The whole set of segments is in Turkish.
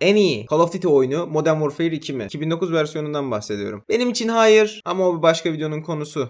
en iyi Call of Duty oyunu Modern Warfare 2 mi? 2009 versiyonundan bahsediyorum. Benim için hayır ama o bir başka videonun konusu.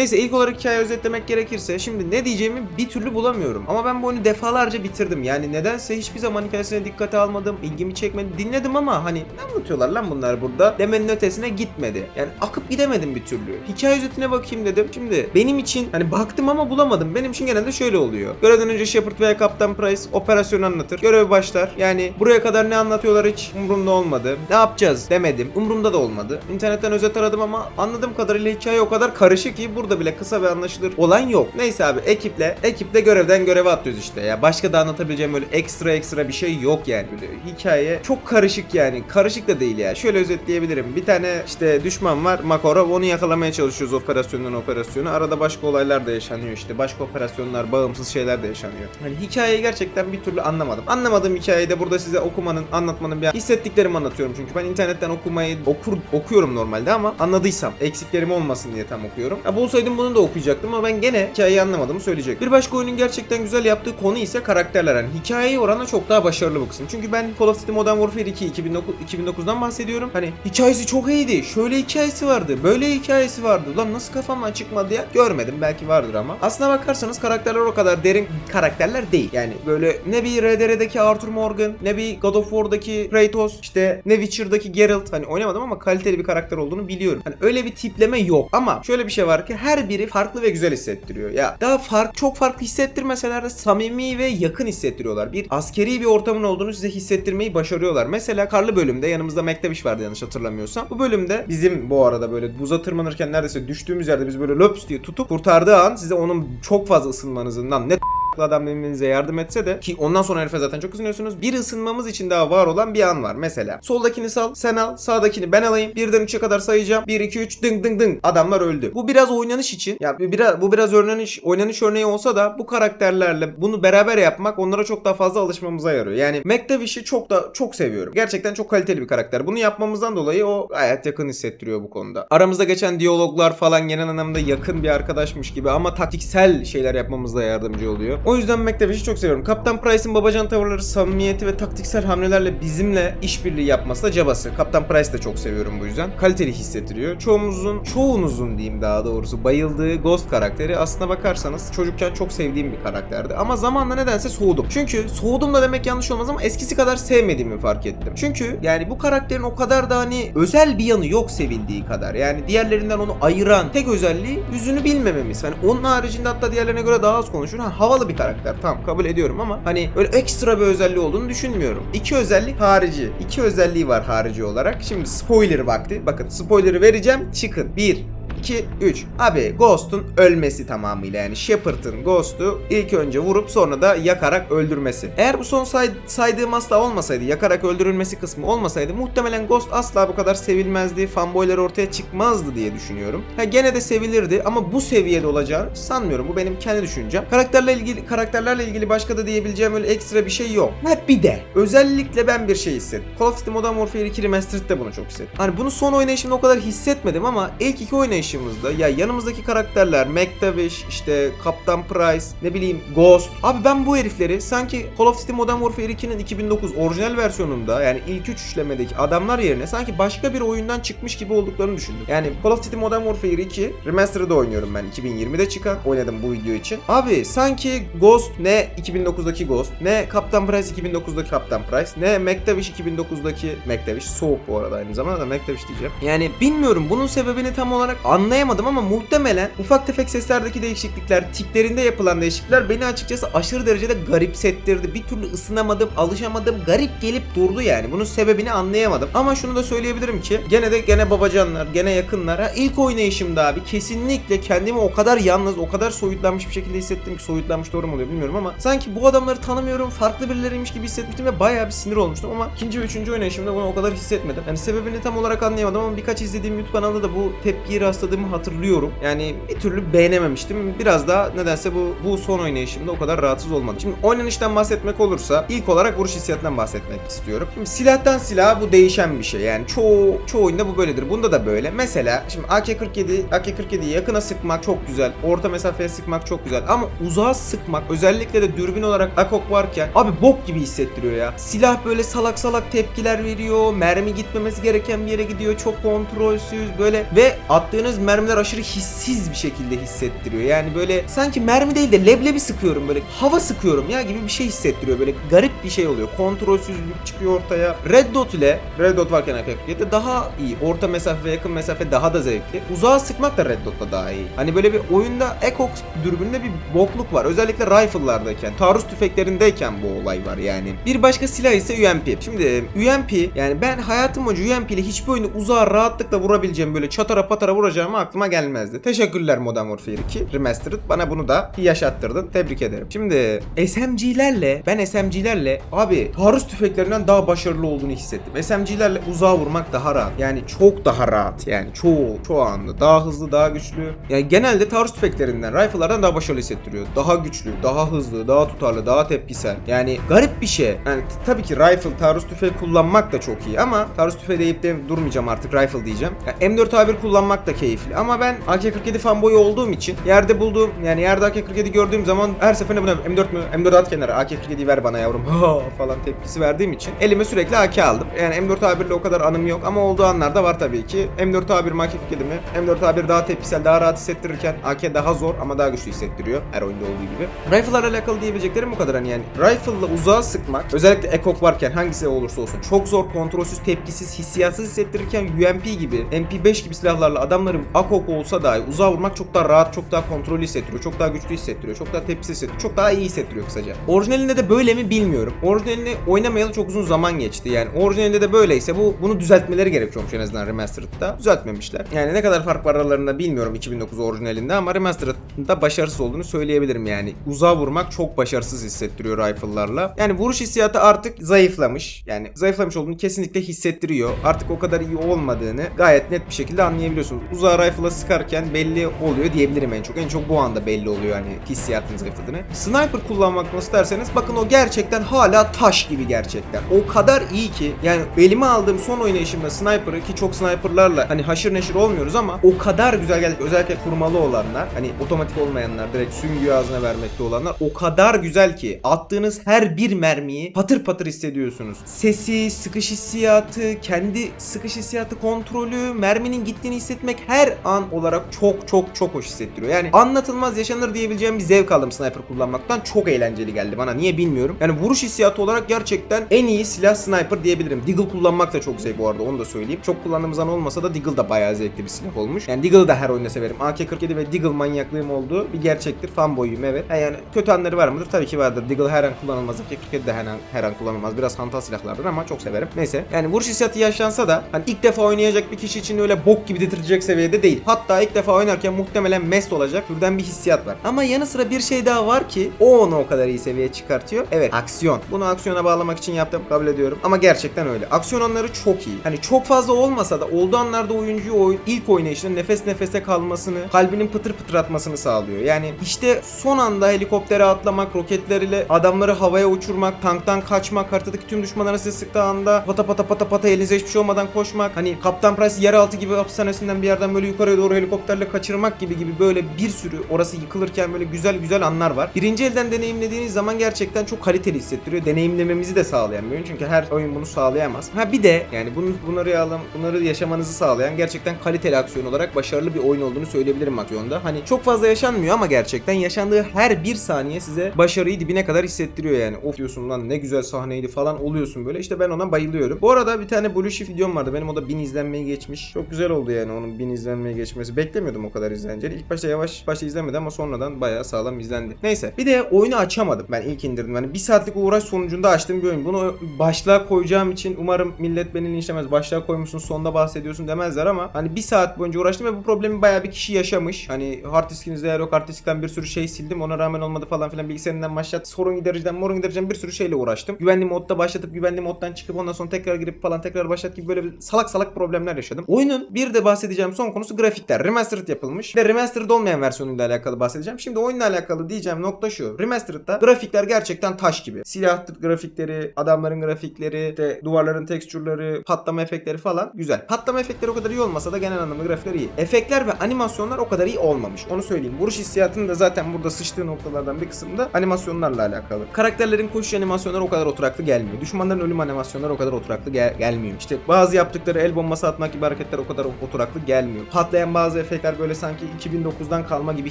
Neyse ilk olarak hikaye özetlemek gerekirse şimdi ne diyeceğimi bir türlü bulamıyorum. Ama ben bu oyunu defalarca bitirdim. Yani nedense hiçbir zaman hikayesine dikkate almadım, ilgimi çekmedi. Dinledim ama hani ne anlatıyorlar lan bunlar burada demenin ötesine gitmedi. Yani akıp gidemedim bir türlü. Hikaye özetine bakayım dedim. Şimdi benim için hani baktım ama bulamadım. Benim için genelde şöyle oluyor. Görevden önce Shepard veya Kaptan Price operasyonu anlatır. Görev başlar. Yani buraya kadar ne anlatıyorlar hiç umurumda olmadı. Ne yapacağız demedim. Umurumda da olmadı. İnternetten özet aradım ama anladığım kadarıyla hikaye o kadar karışık ki burada bile kısa ve anlaşılır olan yok. Neyse abi ekiple ekiple görevden göreve atlıyoruz işte ya. Başka da anlatabileceğim böyle ekstra ekstra bir şey yok yani. Böyle hikaye çok karışık yani. Karışık da değil ya. Şöyle özetleyebilirim. Bir tane işte düşman var Makarov. Onu yakalamaya çalışıyoruz operasyondan operasyona. Arada başka olaylar da yaşanıyor işte. Başka operasyonlar, bağımsız şeyler de yaşanıyor. Hani hikayeyi gerçekten bir türlü anlamadım. Anlamadığım hikayeyi de burada size okumanın, anlatmanın bir hissettiklerimi anlatıyorum çünkü ben internetten okumayı okur okuyorum normalde ama anladıysam eksiklerim olmasın diye tam okuyorum. Ya bulsaydım bunu da okuyacaktım ama ben gene hikayeyi anlamadığımı söyleyecek. Bir başka oyunun gerçekten güzel yaptığı konu ise karakterler. Yani hikayeyi oranla çok daha başarılı bu kısım. Çünkü ben Call of Duty Modern Warfare 2 2009, 2009'dan bahsediyorum. Hani hikayesi çok iyiydi. Şöyle hikayesi vardı. Böyle hikayesi vardı. Ulan nasıl kafamdan çıkmadı ya? Görmedim. Belki vardır ama. Aslına bakarsanız karakterler o kadar derin karakterler değil. Yani böyle ne bir RDR'deki Arthur Morgan, ne bir God of War'daki Kratos, işte ne Witcher'daki Geralt. Hani oynamadım ama kaliteli bir karakter olduğunu biliyorum. Hani öyle bir tipleme yok. Ama şöyle bir şey var ki her biri farklı ve güzel hissettiriyor. Ya daha fark çok farklı hissettirmeseler de samimi ve yakın hissettiriyorlar. Bir askeri bir ortamın olduğunu size hissettirmeyi başarıyorlar. Mesela karlı bölümde yanımızda Mektebiş vardı yanlış hatırlamıyorsam. Bu bölümde bizim bu arada böyle buza tırmanırken neredeyse düştüğümüz yerde biz böyle löps diye tutup kurtardığı an size onun çok fazla ısınmanızından ne adam birbirinize yardım etse de ki ondan sonra herife zaten çok ısınıyorsunuz. Bir ısınmamız için daha var olan bir an var. Mesela soldakini sal, sen al, sağdakini ben alayım. Birden 3'e kadar sayacağım. 1 2 3 ding ding ding. Adamlar öldü. Bu biraz oynanış için. Ya biraz bu biraz oynanış oynanış örneği olsa da bu karakterlerle bunu beraber yapmak onlara çok daha fazla alışmamıza yarıyor. Yani McTavish'i çok da çok seviyorum. Gerçekten çok kaliteli bir karakter. Bunu yapmamızdan dolayı o gayet yakın hissettiriyor bu konuda. Aramızda geçen diyaloglar falan genel anlamda yakın bir arkadaşmış gibi ama taktiksel şeyler yapmamızda yardımcı oluyor. O yüzden McTavish'i çok seviyorum. Kaptan Price'ın babacan tavırları, samimiyeti ve taktiksel hamlelerle bizimle işbirliği yapması da cabası. Kaptan Price'ı da çok seviyorum bu yüzden. Kaliteli hissettiriyor. Çoğumuzun, çoğunuzun diyeyim daha doğrusu bayıldığı Ghost karakteri aslına bakarsanız çocukken çok sevdiğim bir karakterdi. Ama zamanla nedense soğudum. Çünkü soğudum da demek yanlış olmaz ama eskisi kadar sevmediğimi fark ettim. Çünkü yani bu karakterin o kadar da hani özel bir yanı yok sevildiği kadar. Yani diğerlerinden onu ayıran tek özelliği yüzünü bilmememiz. Hani onun haricinde hatta diğerlerine göre daha az konuşur. Ha, havalı bir karakter tamam kabul ediyorum ama hani öyle ekstra bir özelliği olduğunu düşünmüyorum. İki özellik harici. İki özelliği var harici olarak. Şimdi spoiler vakti. Bakın spoiler'ı vereceğim. Çıkın. 1 2, 3. Abi Ghost'un ölmesi tamamıyla yani Shepard'ın Ghost'u ilk önce vurup sonra da yakarak öldürmesi. Eğer bu son say- saydığım asla olmasaydı, yakarak öldürülmesi kısmı olmasaydı muhtemelen Ghost asla bu kadar sevilmezdi, fanboylar ortaya çıkmazdı diye düşünüyorum. Ha gene de sevilirdi ama bu seviyede olacağını sanmıyorum. Bu benim kendi düşüncem. Karakterle ilgili karakterlerle ilgili başka da diyebileceğim öyle ekstra bir şey yok. Ha bir de özellikle ben bir şey hissettim. Call of Duty Modern Warfare 2 Remastered de bunu çok hissettim. Hani bunu son oynayışımda o kadar hissetmedim ama ilk iki oynayışımızda ya yanımızdaki karakterler McTavish, işte Kaptan Price, ne bileyim Ghost. Abi ben bu herifleri sanki Call of Duty Modern Warfare 2'nin 2009 orijinal versiyonunda yani ilk üç üçlemedeki adamlar yerine sanki başka bir oyundan çıkmış gibi olduklarını düşündüm. Yani Call of Duty Modern Warfare 2 Remastered'ı oynuyorum ben 2020'de çıkan. Oynadım bu video için. Abi sanki Ghost ne 2009'daki Ghost ne Kaptan Price 2009'daki Kaptan Price ne McTavish 2009'daki McTavish soğuk bu arada aynı zamanda da McTavish diyeceğim. Yani bilmiyorum bunun sebebini tam olarak anlayamadım ama muhtemelen ufak tefek seslerdeki değişiklikler, tiplerinde yapılan değişiklikler beni açıkçası aşırı derecede garipsettirdi. Bir türlü ısınamadım, alışamadım, garip gelip durdu yani. Bunun sebebini anlayamadım. Ama şunu da söyleyebilirim ki gene de gene babacanlar, gene yakınlar. Ha, ilk oynayışımda abi kesinlikle kendimi o kadar yalnız, o kadar soyutlanmış bir şekilde hissettim ki soyutlanmış doğru mu oluyor bilmiyorum ama sanki bu adamları tanımıyorum, farklı birileriymiş gibi hissetmiştim ve bayağı bir sinir olmuştum ama ikinci ve üçüncü oynayışımda bunu o kadar hissetmedim. Yani sebebini tam olarak anlayamadım ama birkaç izlediğim YouTube kanalında da bu tepkiyi rastladım başladığımı hatırlıyorum. Yani bir türlü beğenememiştim. Biraz daha nedense bu bu son oynayışımda o kadar rahatsız olmadım. Şimdi oynanıştan bahsetmek olursa ilk olarak vuruş hissiyatından bahsetmek istiyorum. Şimdi silahtan silaha bu değişen bir şey. Yani çoğu çoğu oyunda bu böyledir. Bunda da böyle. Mesela şimdi AK-47 AK-47'yi yakına sıkmak çok güzel. Orta mesafeye sıkmak çok güzel. Ama uzağa sıkmak özellikle de dürbün olarak AKOK varken abi bok gibi hissettiriyor ya. Silah böyle salak salak tepkiler veriyor. Mermi gitmemesi gereken bir yere gidiyor. Çok kontrolsüz böyle ve attığınız mermiler aşırı hissiz bir şekilde hissettiriyor. Yani böyle sanki mermi değil de leblebi sıkıyorum böyle hava sıkıyorum ya gibi bir şey hissettiriyor. Böyle garip bir şey oluyor. Kontrolsüzlük çıkıyor ortaya. Red Dot ile Red Dot varken AK-47 daha iyi. Orta mesafe ve yakın mesafe daha da zevkli. Uzağa sıkmak da Red Dot'ta daha iyi. Hani böyle bir oyunda Ekok dürbününde bir bokluk var. Özellikle rifle'lardayken, taarruz tüfeklerindeyken bu olay var yani. Bir başka silah ise UMP. Şimdi UMP yani ben hayatım boyunca UMP ile hiçbir oyunu uzağa rahatlıkla vurabileceğim böyle çatara patara vuracağımı aklıma gelmezdi. Teşekkürler Modern Warfare 2 Remastered. Bana bunu da yaşattırdın. Tebrik ederim. Şimdi SMG'lerle ben SMG'lerle abi taarruz tüfeklerinden daha başarılı olduğunu hissettim. SMG'lerle uzağa vurmak daha rahat. Yani çok daha rahat. Yani çoğu çoğu anda daha hızlı, daha güçlü. Yani genelde taarruz tüfeklerinden, rifle'lardan daha başarılı hissettiriyor. Daha güçlü, daha hızlı, daha tutarlı, daha tepkisel. Yani garip bir şey. Yani tabii ki rifle, taarruz tüfeği kullanmak da çok iyi ama taarruz tüfeği deyip de durmayacağım artık rifle diyeceğim. Yani M4A1 kullanmak da keyifli ama ben AK-47 fanboyu olduğum için yerde bulduğum yani yerde AK-47 gördüğüm zaman her seferinde buna M4 mü? M4 at kenara. AK-47'yi ver bana yavrum. Falan tepkisi verdiğim için elime sürekli AK aldım. Yani M4A1 ile o kadar anım yok ama olduğu anlarda var tabii ki. M4A1 mi AK-47 mi? M4A1 daha tepkisel, daha rahat hissettirirken AK daha zor ama daha güçlü hissettiriyor. Her oyunda olduğu gibi. Rifle'larla alakalı diyebileceklerim bu kadar hani yani. Rifle'la uzağa sıkmak özellikle ekok varken hangisi olursa olsun çok zor, kontrolsüz, tepkisiz, hissiyatsız hissettirirken UMP gibi, MP5 gibi silahlarla adamların akok olsa dahi uzağa vurmak çok daha rahat, çok daha kontrollü hissettiriyor, çok daha güçlü hissettiriyor, çok daha tepkisiz hissettiriyor, çok daha iyi hissettiriyor kısaca. Orijinalinde de böyle mi bilmiyorum. Orijinalini oynamayalı çok uzun zaman geçti yani. Orijinalinde de böyleyse bu bunu düzeltmeleri gerekiyormuş en azından remastered'da. Düzeltmemişler. Yani ne kadar fark var aralarında bilmiyorum 2009 orijinalinde ama remastered'da başarısız olduğunu söyleyebilirim yani. Uzağa vurmak çok başarısız hissettiriyor rifle'larla. Yani vuruş hissiyatı artık zayıflamış. Yani zayıflamış olduğunu kesinlikle hissettiriyor. Artık o kadar iyi olmadığını gayet net bir şekilde anlayabiliyorsunuz. Uzağa rifle'a sıkarken belli oluyor diyebilirim en çok. En çok bu anda belli oluyor hani hissiyatın zayıfladığını. Sniper kullanmak nasıl derseniz bakın o gerçekten hala taş gibi gerçekten. O kadar iyi ki yani elime aldığım son oynayışımda sniper'ı ki çok sniper'larla hani haşır neşir olmuyoruz ama o kadar güzel geldi. Özellikle kurmalı olanlar hani otomatik olmayanlar direkt süngü ağzına vermekte olanlar o kadar güzel ki attığınız her bir mermiyi patır patır hissediyorsunuz. Sesi, sıkış hissiyatı, kendi sıkış hissiyatı kontrolü, merminin gittiğini hissetmek her an olarak çok çok çok hoş hissettiriyor. Yani anlatılmaz yaşanır diyebileceğim bir zevk aldım sniper kullanmaktan. Çok eğlenceli geldi bana. Niye bilmiyorum. Yani vuruş hissiyatı olarak gerçekten en iyi silah sniper diyebilirim. Deagle kullanmak da çok zevk bu arada onu da söyleyeyim. Çok kullandığımız an olmasa da Deagle da bayağı zevkli bir silah olmuş. Yani Deagle'ı da her oyunda severim. AK-47 ve Deagle manyaklığım olduğu bir gerçektir. Fanboyuyum evet. Yani kötü anları var mıdır? Tabii ki vardır. Deagle her an kullanılmaz. AK-47 de her an, her an kullanılmaz. Biraz hantal silahlardır ama çok severim. Neyse. Yani vuruş hissiyatı yaşlansa da hani ilk defa oynayacak bir kişi için öyle bok gibi dedirtecek seviyede değil. Hatta ilk defa oynarken muhtemelen mest olacak türden bir hissiyat var. Ama yanı sıra bir şey daha var ki o onu o kadar iyi seviyeye çıkartıyor. Evet aksiyon. Bunu aksiyona bağlamak için yaptım kabul ediyorum. Ama gerçekten öyle. Aksiyon anları çok iyi. Hani çok fazla olmasa da olduğu anlarda oyuncuyu oyun, ilk oynayışında nefes nefese kalmasını, kalbinin pıtır pıtır atmasını sağlıyor. Yani işte son anda helikoptere atlamak, roketlerle adamları havaya uçurmak, tanktan kaçmak, haritadaki tüm düşmanlara size sıktığı anda pata pata pata pata elinize hiçbir şey olmadan koşmak. Hani Kaptan Price yeraltı gibi hapishanesinden bir yerden böyle yukarıya doğru helikopterle kaçırmak gibi gibi böyle bir sürü orası yıkılırken böyle güzel güzel anlar var. Birinci elden deneyimlediğiniz zaman gerçekten çok kaliteli hissettiriyor. Deneyimlememizi de sağlayan bir oyun çünkü her oyun bunu sağlayamaz. Ha bir de yani bunu bunları alım, bunları yaşamanızı sağlayan gerçekten kaliteli aksiyon olarak başarılı bir oyun olduğunu söyleyebilirim aksiyonda. Hani çok fazla yaşanmıyor ama gerçekten yaşandığı her bir saniye size başarıyı dibine kadar hissettiriyor yani. Of diyorsun lan ne güzel sahneydi falan oluyorsun böyle. İşte ben ona bayılıyorum. Bu arada bir tane Blue Shift videom vardı. Benim o da 1000 izlenmeyi geçmiş. Çok güzel oldu yani onun 1000 izlenmeyi geçmesi. Beklemiyordum o kadar izleneceğini. İlk başta yavaş başta izlenmedi ama sonradan bayağı sağlam izlendi. Neyse. Bir de oyunu açamadım. Ben ilk indirdim. Hani bir saatlik uğraş sonucunda açtığım bir oyun. Bunu başlığa koyacağım için umarım millet beni linçlemez. Başlığa koymuşsun sonda bahsediyorsun demezler ama hani bir saat boyunca uğraştım ve bu problemi bayağı bir kişi yaşamış. Hani hard diskinizde eğer yok hard diskten bir sürü şey sildim. Ona rağmen olmadı falan filan bilgisayarından başlat. Sorun gidericiden morun gidericiden bir sürü şeyle uğraştım. Güvenli modda başlatıp güvenli moddan çıkıp ondan sonra tekrar girip falan tekrar başlat gibi böyle salak salak problemler yaşadım. Oyunun bir de bahsedeceğim son konu konusu grafikler. Remastered yapılmış ve remastered olmayan versiyonuyla alakalı bahsedeceğim. Şimdi oyunla alakalı diyeceğim nokta şu. Remastered'da grafikler gerçekten taş gibi. Silah grafikleri, adamların grafikleri, işte duvarların tekstürleri, patlama efektleri falan güzel. Patlama efektleri o kadar iyi olmasa da genel anlamda grafikler iyi. Efektler ve animasyonlar o kadar iyi olmamış. Onu söyleyeyim. Vuruş hissiyatının da zaten burada sıçtığı noktalardan bir kısmı da animasyonlarla alakalı. Karakterlerin koşuş animasyonları o kadar oturaklı gelmiyor. Düşmanların ölüm animasyonları o kadar oturaklı gel- gelmiyor. İşte bazı yaptıkları el bombası atmak gibi hareketler o kadar oturaklı gelmiyor. Patlayan bazı efektler böyle sanki 2009'dan kalma gibi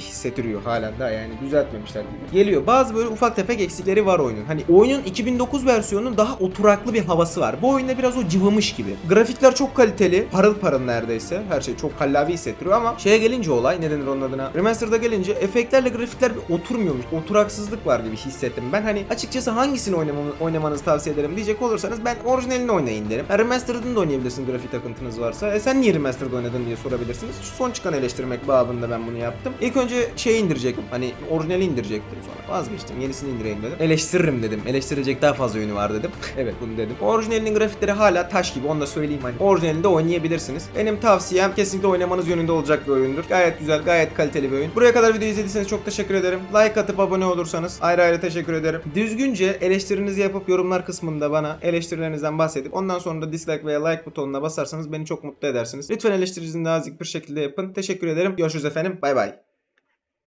hissettiriyor halen daha yani düzeltmemişler gibi. Geliyor. Bazı böyle ufak tefek eksikleri var oyunun. Hani oyunun 2009 versiyonunun daha oturaklı bir havası var. Bu oyunda biraz o cıvımış gibi. Grafikler çok kaliteli. Parıl parıl neredeyse. Her şey çok kallavi hissettiriyor ama şeye gelince olay ne denir onun adına? Remaster'da gelince efektlerle grafikler bir oturmuyormuş. Oturaksızlık var gibi hissettim. Ben hani açıkçası hangisini oynamamı, oynamanızı tavsiye ederim diyecek olursanız ben orijinalini oynayın derim. Remastered'ını da oynayabilirsin grafik takıntınız varsa. E sen niye Remastered oynadın diye sorabilirsiniz. Şu son çıkan eleştirmek babında ben bunu yaptım. İlk önce şey indirecektim. Hani orijinali indirecektim sonra. Vazgeçtim. Yenisini indireyim dedim. Eleştiririm dedim. Eleştirecek daha fazla yönü var dedim. evet bunu dedim. Orijinalinin grafikleri hala taş gibi. Onu da söyleyeyim hani. Orijinalinde oynayabilirsiniz. Benim tavsiyem kesinlikle oynamanız yönünde olacak bir oyundur. Gayet güzel, gayet kaliteli bir oyun. Buraya kadar video izlediyseniz çok teşekkür ederim. Like atıp abone olursanız ayrı ayrı teşekkür ederim. Düzgünce eleştirinizi yapıp yorumlar kısmında bana eleştirilerinizden bahsedip ondan sonra da dislike veya like butonuna basarsanız beni çok mutlu edersiniz. Lütfen eleştirinizi nazik bir şekilde yapın. Teşekkür ederim. Görüşürüz efendim. Bay bay.